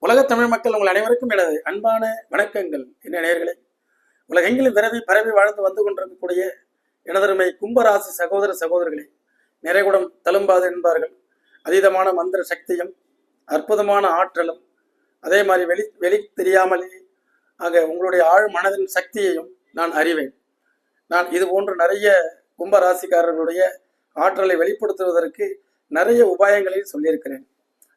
உலகத் தமிழ் மக்கள் உங்கள் அனைவருக்கும் எனது அன்பான வணக்கங்கள். என்ன நேயர்களே உலகெங்கிலும் விரவி பரவி வாழ்ந்து வந்து கொண்டிருக்கக்கூடிய எனதருமை கும்பராசி சகோதர சகோதரிகளே நிறைகுடம் தழும்பாது என்பார்கள். அதீதமான மந்திர சக்தியும் அற்புதமான ஆற்றலும் அதே மாதிரி வெளி வெளி தெரியாமலே ஆக உங்களுடைய ஆழ் மனதின் சக்தியையும் நான் அறிவேன். நான் இது போன்று நிறைய கும்பராசிக்காரர்களுடைய ஆற்றலை வெளிப்படுத்துவதற்கு நிறைய உபாயங்களையும் சொல்லியிருக்கிறேன்.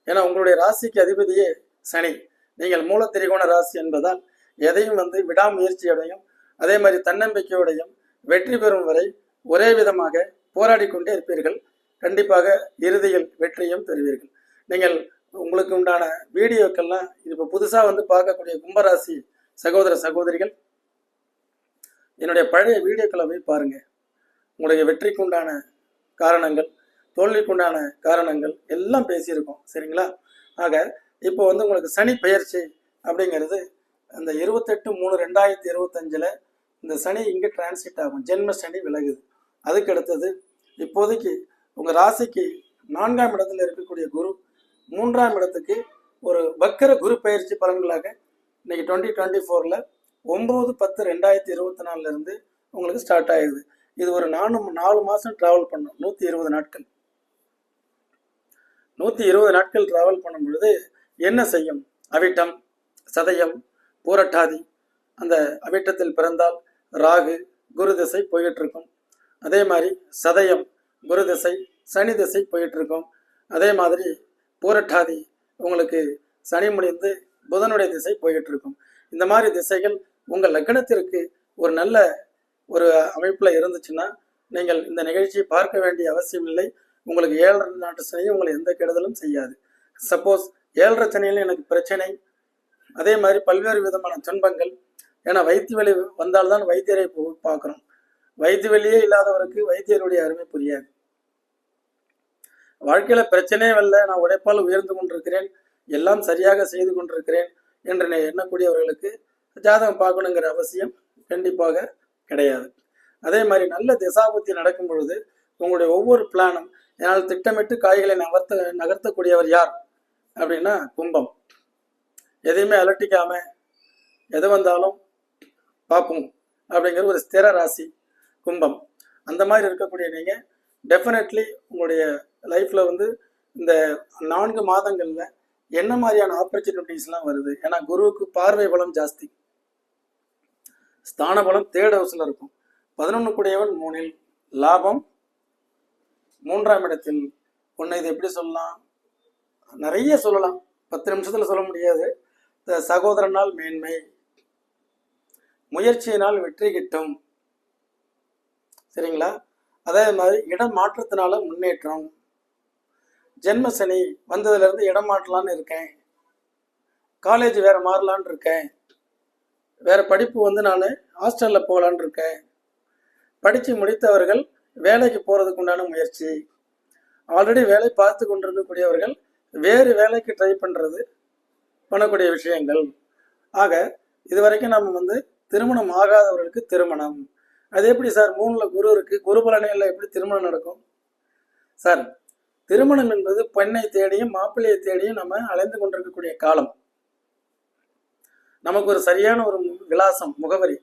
ஏன்னா உங்களுடைய ராசிக்கு அதிபதியே சனி. நீங்கள் மூல திரிகோண ராசி என்பதால் எதையும் வந்து விடாமுயற்சியோடையும் அதே மாதிரி தன்னம்பிக்கையோடையும் வெற்றி பெறும் வரை ஒரே விதமாக போராடி கொண்டே இருப்பீர்கள். கண்டிப்பாக இறுதியில் வெற்றியும் பெறுவீர்கள். நீங்கள் உங்களுக்கு உண்டான வீடியோக்கள்லாம் இப்போ புதுசாக வந்து பார்க்கக்கூடிய கும்பராசி சகோதர சகோதரிகள் என்னுடைய பழைய வீடியோக்களை போய் பாருங்கள் உங்களுடைய வெற்றிக்கு உண்டான காரணங்கள் தோல்விக்குண்டான காரணங்கள் எல்லாம் பேசியிருக்கோம். சரிங்களா? ஆக இப்போ வந்து உங்களுக்கு சனி பெயர்ச்சி அப்படிங்கிறது அந்த இருபத்தெட்டு மூணு ரெண்டாயிரத்தி இருபத்தஞ்சில் இந்த சனி இங்கே டிரான்சிட் ஆகும். ஜென்ம சனி விலகுது. அதுக்கு அடுத்தது இப்போதைக்கு உங்கள் ராசிக்கு நான்காம் இடத்துல இருக்கக்கூடிய குரு மூன்றாம் இடத்துக்கு ஒரு வக்கர குரு பயிற்சி பலன்களாக இன்னைக்கு டுவெண்ட்டி டுவெண்ட்டி ஃபோரில் ஒம்பது பத்து ரெண்டாயிரத்தி இருபத்தி நாலுலேருந்து உங்களுக்கு ஸ்டார்ட் ஆகுது இது ஒரு நாலு நாலு மாதம் ட்ராவல் பண்ணும். நூற்றி இருபது நாட்கள். நூற்றி இருபது நாட்கள் ட்ராவல் பண்ணும் பொழுது என்ன செய்யும்? அவிட்டம் சதயம் பூரட்டாதி. அந்த அவிட்டத்தில் பிறந்தால் ராகு குரு திசை போயிட்டு இருக்கும் அதே மாதிரி சதயம் குரு திசை சனி திசை போயிட்டு இருக்கும் அதே மாதிரி பூரட்டாதி உங்களுக்கு சனி முடிந்து புதனுடைய திசை போயிட்டு இருக்கும் இந்த மாதிரி திசைகள் உங்கள் லக்னத்திற்கு ஒரு நல்ல ஒரு அமைப்பில் இருந்துச்சுன்னா நீங்கள் இந்த நிகழ்ச்சியை பார்க்க வேண்டிய அவசியம் இல்லை. உங்களுக்கு ஏழரை நாட்டு சனியும் உங்களை எந்த கெடுதலும் செய்யாது. சப்போஸ் ஏழரை சனியில் எனக்கு பிரச்சனை. அதே மாதிரி பல்வேறு விதமான துன்பங்கள். ஏன்னா வைத்திய வலி வந்தால்தான் வைத்தியரை போ- வைத்திய வலியே இல்லாதவருக்கு வைத்தியருடைய அருமை புரியாது. வாழ்க்கையில பிரச்சனையே வரல. நான் உழைப்பால் உயர்ந்து கொண்டிருக்கிறேன். எல்லாம் சரியாக செய்து கொண்டிருக்கிறேன் என்று நான் எண்ணக்கூடியவர்களுக்கு ஜாதகம் பார்க்கணுங்கிற அவசியம் கண்டிப்பாக கிடையாது. அதே மாதிரி நல்ல திசாபுத்தி நடக்கும் பொழுது உங்களுடைய ஒவ்வொரு பிளானும் என்னால் திட்டமிட்டு காய்களை நகர்த்த நகர்த்தக்கூடியவர் யார்? அப்படின்னா கும்பம். எதையுமே அலட்டிக்காம எது வந்தாலும் பார்ப்போம் அப்படிங்கிற ஒரு ஸ்திர ராசி கும்பம். அந்த மாதிரி இருக்கக்கூடிய நீங்கள் டெஃபினெட்லி உங்களுடைய லைஃப்பில் வந்து இந்த நான்கு மாதங்களில் என்ன மாதிரியான ஆப்பர்ச்சுனிட்டிஸ்லாம் வருது? ஏன்னா குருவுக்கு பார்வை பலம் ஜாஸ்தி. ஸ்தான பலம் தேர்ட் ஹவுஸில் இருக்கும். பதினொன்று கூடியவன் மூணில் லாபம். மூன்றாம் இடத்தில் ஒன்று இது எப்படி சொல்லலாம்? நிறைய சொல்லலாம். பத்து நிமிஷத்தில் சொல்ல முடியாது. இந்த சகோதரனால் மேன்மை முயற்சியினால் வெற்றி கிட்டும். சரிங்களா? அதே மாதிரி இடம் மாற்றத்தினால முன்னேற்றம். ஜென்ம சனி வந்ததுலேருந்து இடம் மாற்றலான்னு இருக்கேன். காலேஜ் வேறு மாறலான்னு இருக்கேன். வேறு படிப்பு வந்து நான் ஹாஸ்டலில் போகலான்னு இருக்கேன். படித்து முடித்தவர்கள் வேலைக்கு போகிறதுக்கு உண்டான முயற்சி. ஆல்ரெடி வேலை பார்த்து கொண்டிருக்கக்கூடியவர்கள் வேறு வேலைக்கு ட்ரை பண்ணுறது பண்ணக்கூடிய விஷயங்கள். ஆக இது வரைக்கும் நம்ம வந்து திருமணம் ஆகாதவர்களுக்கு திருமணம். அது எப்படி சார்? மூணில் குரு இருக்குது குரு பலனையில் எப்படி திருமணம் நடக்கும்? சார் திருமணம் என்பது பெண்ணை தேடியும் மாப்பிள்ளையை தேடியும் நம்ம அலைந்து கொண்டிருக்கக்கூடிய காலம். நமக்கு ஒரு சரியான ஒரு விலாசம் முகவரி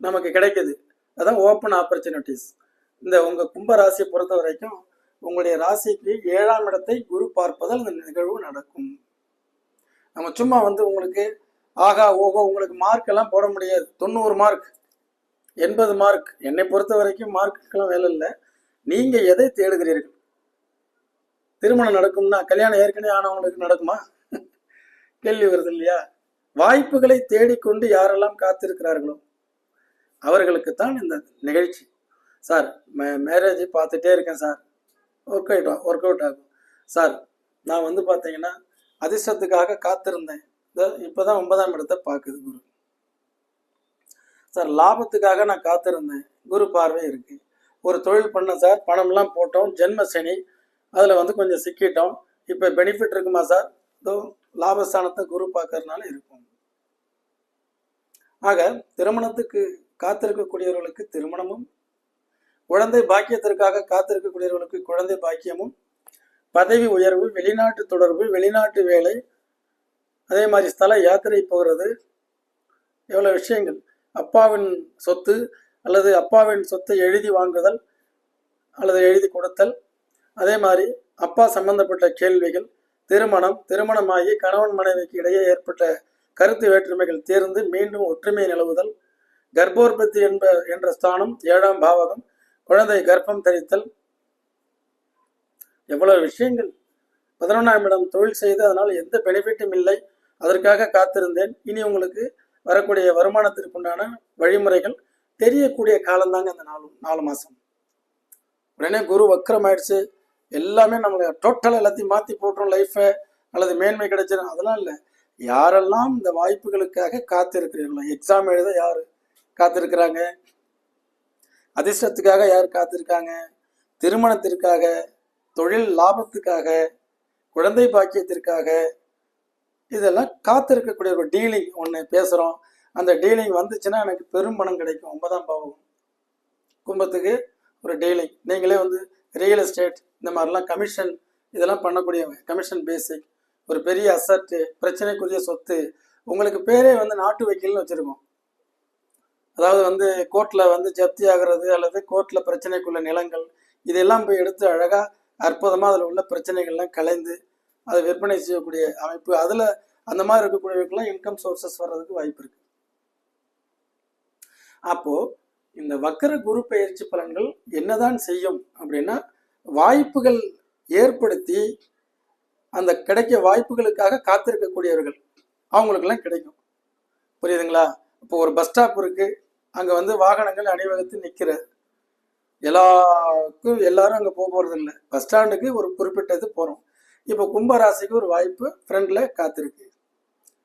நமக்கு கிடைக்குது. அதான் ஓப்பன் ஆப்பர்ச்சுனிட்டிஸ் இந்த உங்கள் கும்ப ராசியை பொறுத்த வரைக்கும் உங்களுடைய ராசிக்கு ஏழாம் இடத்தை குரு பார்ப்பதால் இந்த நிகழ்வு நடக்கும். நம்ம சும்மா வந்து உங்களுக்கு ஆகா ஓகோ உங்களுக்கு மார்க் எல்லாம் போட முடியாது. தொண்ணூறு மார்க் எண்பது மார்க் என்னை பொறுத்த வரைக்கும் மார்க்குக்கெல்லாம் வேலை இல்லை. நீங்க எதை தேடுகிறீர்கள்? திருமணம் நடக்கும்னா கல்யாணம் ஏற்கனவே ஆனவங்களுக்கு நடக்குமா? கேள்வி வருது இல்லையா? வாய்ப்புகளை தேடிக்கொண்டு யாரெல்லாம் காத்திருக்கிறார்களோ அவர்களுக்கு தான் இந்த நிகழ்ச்சி. சார் மேரேஜ் பார்த்துட்டே இருக்கேன் sir. Work out work out ஆகும். சார் நான் வந்து பார்த்தீங்கன்னா அதிர்ஷ்டத்துக்காக காத்திருந்தேன். இப்போ தான் ஒன்பதாம் இடத்தை பார்க்குது குரு. சார் லாபத்துக்காக நான் காத்திருந்தேன். குரு பார்வை இருக்கு. ஒரு தொழில் பண்ண சார் பணம்லாம் போட்டோம். ஜென்ம சனி அதில் வந்து கொஞ்சம் சிக்கிட்டோம். இப்போ பெனிஃபிட் இருக்குமா சார் இதோ லாபஸ்தானத்தை குரு பார்க்கறதுனால இருக்கும். ஆக திருமணத்துக்கு காத்திருக்கக்கூடியவர்களுக்கு திருமணமும் குழந்தை பாக்கியத்திற்காக காத்திருக்கக்கூடியவர்களுக்கு குழந்தை பாக்கியமும் பதவி உயர்வு வெளிநாட்டு தொடர்பு வெளிநாட்டு வேலை அதே மாதிரி ஸ்தல யாத்திரை போகிறது. எவ்வளோ விஷயங்கள். அப்பாவின் சொத்து அல்லது அப்பாவின் சொத்தை எழுதி வாங்குதல் அல்லது எழுதி கொடுத்தல். அதே மாதிரி அப்பா சம்பந்தப்பட்ட கேள்விகள் திருமணம் திருமணமாகி கணவன் மனைவிக்கு இடையே ஏற்பட்ட கருத்து வேற்றுமைகள் தீர்ந்து மீண்டும் ஒற்றுமை நிலவுதல். கர்ப்போற்பத்தி என்ப என்ற ஸ்தானம் ஏழாம் பாவகம். குழந்தை கர்ப்பம் தரித்தல். எவ்வளவு விஷயங்கள். பதினொன்றாம் இடம் தொழில் செய்து அதனால் எந்த பெனிஃபிட்டும் இல்லை. அதற்காக காத்திருந்தேன். இனி உங்களுக்கு வரக்கூடிய வருமானத்திற்குண்டான வழிமுறைகள் தெரியக்கூடிய காலம்தாங்க அந்த நாலு நாலு மாதம் உடனே குரு வக்கரம் ஆயிடுச்சு எல்லாமே நம்மளை டோட்டல் எல்லாத்தையும் மாற்றி போட்டுரும் லைஃப்பை அல்லது மேன்மை கிடைச்சிடும் அதெல்லாம் இல்லை. யாரெல்லாம் இந்த வாய்ப்புகளுக்காக காத்திருக்கிறீர்களோ எக்ஸாம் எழுத யார் காத்திருக்கிறாங்க? அதிர்ஷ்டத்துக்காக யார் காத்திருக்காங்க? திருமணத்திற்காக தொழில் லாபத்துக்காக குழந்தை பாக்கியத்திற்காக இதெல்லாம் காத்திருக்கக்கூடிய ஒரு டீலிங் ஒன்று பேசுகிறோம் அந்த டீலிங் வந்துச்சுன்னா எனக்கு பெரும் பணம் கிடைக்கும். ஒன்பதாம் பாவம் கும்பத்துக்கு ஒரு டீலிங். நீங்களே வந்து ரியல் எஸ்டேட் இந்த மாதிரிலாம் கமிஷன் இதெல்லாம் பண்ணக்கூடியவங்க. கமிஷன் பேசிக் ஒரு பெரிய அசட்டு பிரச்சனைக்குரிய சொத்து. உங்களுக்கு பேரே வந்து நாட்டு வக்கீல்னு வச்சுருக்கோம். அதாவது வந்து கோர்ட்டில் வந்து ஜப்தி ஆகிறது அல்லது கோர்ட்டில் பிரச்சனைக்குள்ள நிலங்கள் இதெல்லாம் போய் எடுத்து அழகாக அற்புதமாக அதில் உள்ள பிரச்சனைகள்லாம் கலைந்து அதை விற்பனை செய்யக்கூடிய அமைப்பு. அதில் அந்த மாதிரி இருக்கக்கூடியவர்களுக்கெல்லாம் இன்கம் சோர்சஸ் வர்றதுக்கு வாய்ப்பு இருக்கு. அப்போது இந்த வக்கர குரு பயிற்சி பலன்கள் என்னதான் செய்யும் அப்படின்னா வாய்ப்புகள் ஏற்படுத்தி அந்த கிடைக்க வாய்ப்புகளுக்காக காத்திருக்கக்கூடியவர்கள் அவங்களுக்கெல்லாம் கிடைக்கும். புரியுதுங்களா? இப்போ ஒரு பஸ் ஸ்டாப் இருக்கு அங்கே வந்து வாகனங்கள் அணிவகுத்து நிற்கிறது எல்லாருக்கும் எல்லாரும் அங்கே போக போகிறது இல்லை பஸ் ஸ்டாண்டுக்கு ஒரு குறிப்பிட்டது போகிறோம் இப்போ கும்பராசிக்கு ஒரு வாய்ப்பு ஃப்ரெண்டில் காத்திருக்கு.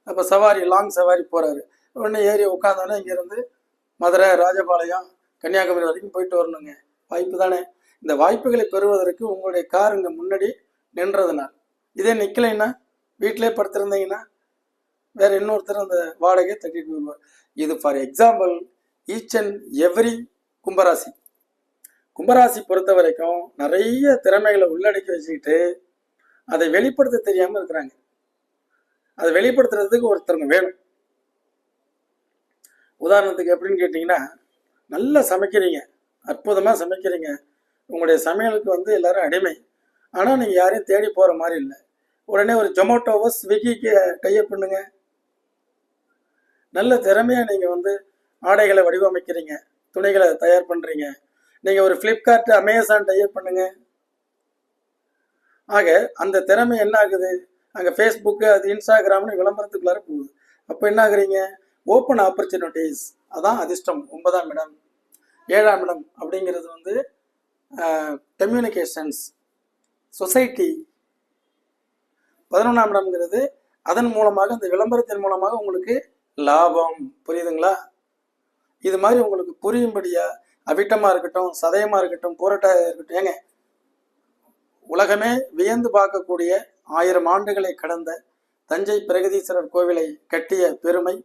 அப்போ சவாரி லாங் சவாரி போகிறாரு உடனே ஏறி உட்காந்தோன்னே இங்கேருந்து மதுரை ராஜபாளையம் கன்னியாகுமரி வரைக்கும் போயிட்டு வரணுங்க. வாய்ப்பு தானே. இந்த வாய்ப்புகளை பெறுவதற்கு உங்களுடைய கார் இங்கே முன்னாடி நின்றதுனால். இதே நிற்கலைன்னா வீட்டிலே படுத்திருந்தீங்கன்னா வேற இன்னொருத்தர் அந்த வாடகையை தட்டிட்டு போயிடுவார் இது for example each and every கும்பராசி. கும்பராசி பொறுத்த வரைக்கும் நிறைய திறமைகளை உள்ளடக்கி வச்சுக்கிட்டு அதை வெளிப்படுத்த தெரியாமல் இருக்கிறாங்க. அதை வெளிப்படுத்துறதுக்கு ஒருத்தருங்க வேணும். உதாரணத்துக்கு எப்படின்னு கேட்டிங்கன்னா நல்லா சமைக்கிறீங்க அற்புதமாக சமைக்கிறீங்க. உங்களுடைய சமையலுக்கு வந்து எல்லாரும் அடிமை. ஆனால் நீங்கள் யாரையும் தேடி போகிற மாதிரி இல்லை. உடனே ஒரு ஜொமேட்டோவோ ஸ்விக்கிக்கு டைப் பண்ணுங்க. நல்ல திறமையாக நீங்கள் வந்து ஆடைகளை வடிவமைக்கிறீங்க துணிகளை தயார் பண்ணுறீங்க நீங்கள் ஒரு ஃப்ளிப்கார்ட் அமேசான் டைப் பண்ணுங்க. ஆக அந்த திறமை என்ன ஆகுது? அங்கே ஃபேஸ்புக்கு அது இன்ஸ்டாகிராம்னு விளம்பரத்துக்குள்ளார போகுது. அப்போ என்ன ஆகுறீங்க? ஓப்பன் ஆப்பர்ச்சுனிட்டிஸ் அதான் அதிர்ஷ்டம். ஒன்பதாம் இடம் ஏழாம் இடம் அப்படிங்கிறது வந்து கம்யூனிகேஷன்ஸ் சொசைட்டி பதினொன்றாம் இடம்ங்கிறது அதன் மூலமாக அந்த விளம்பரத்தின் மூலமாக உங்களுக்கு லாபம். புரியுதுங்களா? இது மாதிரி உங்களுக்கு புரியும்படியா அவிட்டமாக இருக்கட்டும் சதயமாக இருக்கட்டும் பூரட்டாக இருக்கட்டும் ஏங்க உலகமே வியந்து பார்க்கக்கூடிய ஆயிரம் ஆண்டுகளை கடந்த தஞ்சை பிரகதீஸ்வரர் கோவிலை கட்டிய பெருமை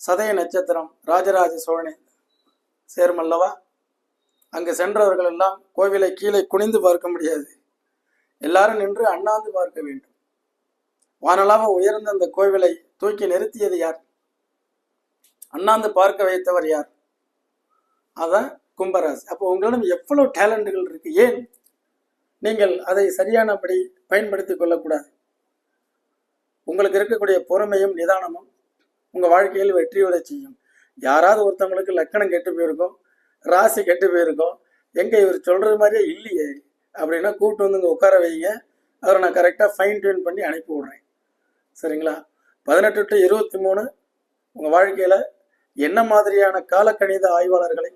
சதய நட்சத்திரம் ராஜராஜ சோழனின் சேருமல்லவா? அங்கு சென்றவர்கள் எல்லாம் கோவிலை கீழே குனிந்து பார்க்க முடியாது. எல்லாரும் நின்று அண்ணாந்து பார்க்க வேண்டும். வானலாக உயர்ந்த அந்த கோவிலை தூக்கி நிறுத்தியது யார்? அண்ணாந்து பார்க்க வைத்தவர் யார்? அதான் கும்பராசி அப்போ உங்களிடம் எவ்வளவு டேலண்ட்டுகள் இருக்கு? ஏன் நீங்கள் அதை சரியானபடி பயன்படுத்திக் கொள்ளக்கூடாது? உங்களுக்கு இருக்கக்கூடிய பொறுமையும் நிதானமும் உங்க வாழ்க்கையில் வெற்றியோட செய்யும். யாராவது ஒருத்தவங்களுக்கு லக்கணம் கெட்டு போயிருக்கோம் ராசி கெட்டு போயிருக்கோம் எங்க இவர் சொல்கிறது மாதிரியே இல்லையே அப்படின்னா கூப்பிட்டு வந்து இங்கே உட்கார வைங்க. அதை நான் கரெக்டாக ஃபைன் டியூன் பண்ணி அனுப்பி விடுறேன். சரிங்களா? பதினெட்டு டு இருபத்தி மூணு உங்கள் வாழ்க்கையில் என்ன மாதிரியான காலக்கணித ஆய்வாளர்களை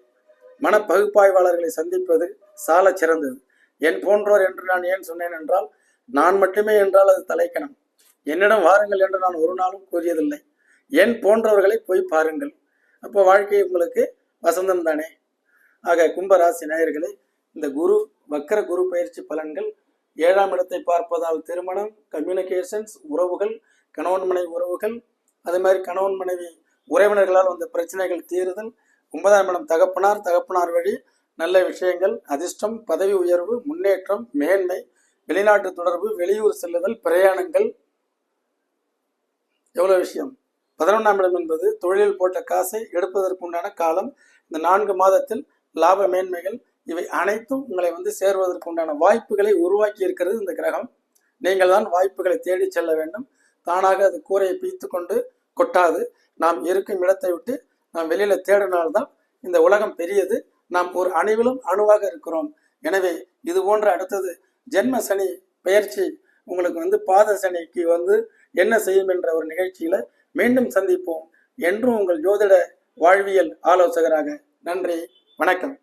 மனப்பகுப்பாய்வாளர்களை சந்திப்பது சால சிறந்தது. என் போன்றோர் என்று நான் ஏன் சொன்னேன் என்றால் நான் மட்டுமே என்றால் அது தலைக்கணம். என்னிடம் வாருங்கள் என்று நான் ஒரு நாளும் கூறியதில்லை. என் போன்றவர்களை போய் பாருங்கள். அப்போ வாழ்க்கை உங்களுக்கு வசந்தம் தானே? ஆக கும்பராசி நேயர்களே இந்த குரு வக்கர குரு பயிற்சி பலன்கள் ஏழாம் இடத்தை பார்ப்பதால் திருமணம் கம்யூனிகேஷன்ஸ் உறவுகள் கணவன் மனைவி உறவுகள் அதே மாதிரி கணவன் மனைவி உறவினர்களால் வந்த பிரச்சனைகள் தீருதல் ஒன்பதாம் இடம் தகப்பனார் தகப்பனார் வழி நல்ல விஷயங்கள் அதிர்ஷ்டம் பதவி உயர்வு முன்னேற்றம் மேன்மை வெளிநாட்டு தொடர்பு வெளியூர் செல்லுதல் பிரயாணங்கள். எவ்வளோ விஷயம். பதினொன்றாம் இடம் என்பது தொழிலில் போட்ட காசை எடுப்பதற்குண்டான காலம். இந்த நான்கு மாதத்தில் லாப மேன்மைகள் இவை அனைத்தும் உங்களை வந்து சேர்வதற்கு உண்டான வாய்ப்புகளை உருவாக்கி இருக்கிறது இந்த கிரகம். நீங்கள் தான் வாய்ப்புகளை தேடி செல்ல வேண்டும். தானாக அது கூரையை பிய்த்து கொண்டு கொட்டாது. நாம் இருக்கும் இடத்தை விட்டு நாம் வெளியில தேடினால்தான் இந்த உலகம் பெரியது. நாம் ஒரு அணுவிலும் அணுவாக இருக்கிறோம். எனவே இது போன்ற அடுத்தது ஜென்ம சனி பயிற்சி. உங்களுக்கு வந்து பாத சனிக்கு வந்து என்ன செய்யும் என்ற ஒரு நிகழ்ச்சியில மீண்டும் சந்திப்போம். என்றும் உங்கள் ஜோதிட வாழ்வியல் ஆலோசகராக. நன்றி. வணக்கம்.